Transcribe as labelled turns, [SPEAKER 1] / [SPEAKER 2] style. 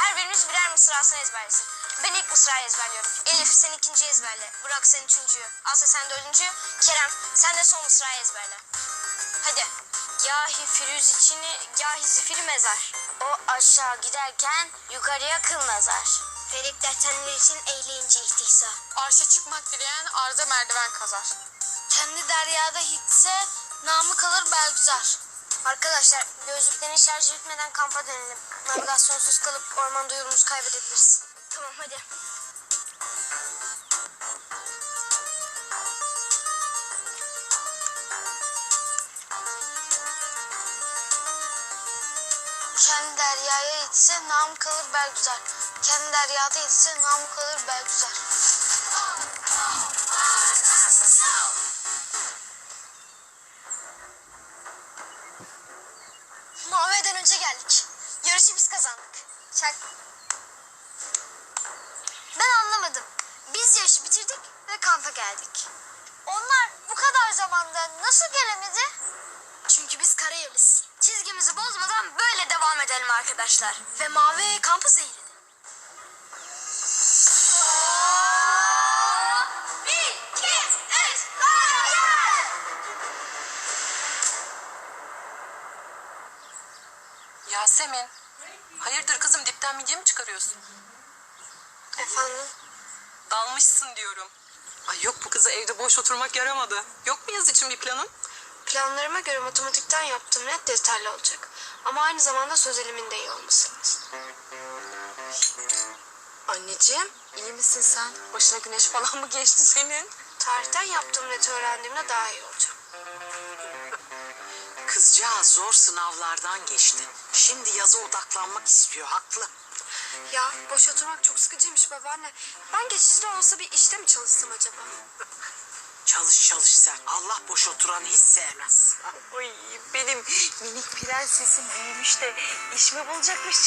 [SPEAKER 1] Her birimiz birer mısrasını ezberlesin. Ben ilk mısrayı ezberliyorum. Elif sen ikinciyi ezberle. Burak sen üçüncüyü. Asya sen dördüncüyü. Kerem sen de son mısrayı ezberle. Hadi. Gahi firüz içini, gahi zifiri mezar. O aşağı giderken yukarıya kıl nazar. Felek dertenler için eğleyince ihtihsa.
[SPEAKER 2] Arşa çıkmak dileyen arda merdiven kazar.
[SPEAKER 1] Kendi deryada hitse namı kalır belgüzar. Arkadaşlar gözlüklerin şarjı bitmeden kampa dönelim. Navigasyonsuz kalıp ormanda yolumuzu kaybedebiliriz. Tamam hadi. Kendi deryaya itse nam kalır belgüzar. Kendi deryada itse nam kalır belgüzar. Muhammed'den önce geldik. Yarışı biz kazandık. Çak. Ben anlamadım. Biz yarışı bitirdik ve kampa geldik. Onlar bu kadar zamanda nasıl gelemedi? Çünkü biz karayeliz. Çizgimizi bozmadan böyle devam edelim arkadaşlar. Ve Mavi kampı zehirledi.
[SPEAKER 2] Yasemin. Hayırdır kızım dipten midye mi çıkarıyorsun?
[SPEAKER 1] Efendim?
[SPEAKER 2] Dalmışsın diyorum. Ay yok bu kızı evde boş oturmak yaramadı. Yok mu yaz için bir planın?
[SPEAKER 1] Planlarıma göre matematikten yaptığım net detaylı olacak. Ama aynı zamanda sözelimin de iyi olması lazım.
[SPEAKER 2] Anneciğim iyi misin sen? Başına güneş falan mı geçti senin?
[SPEAKER 1] Tarihten yaptığım neti öğrendiğimde daha iyi olacağım.
[SPEAKER 3] Kızcağız zor sınavlardan geçti. Şimdi yaza odaklanmak istiyor, haklı.
[SPEAKER 1] Ya boş oturmak çok sıkıcıymış babaanne. Ben geçici de olsa bir işte mi çalışsam acaba?
[SPEAKER 3] Çalış çalış sen. Allah boş oturanı hiç sevmez.
[SPEAKER 2] Ay benim minik prensesim büyümüş de iş mi bulacakmış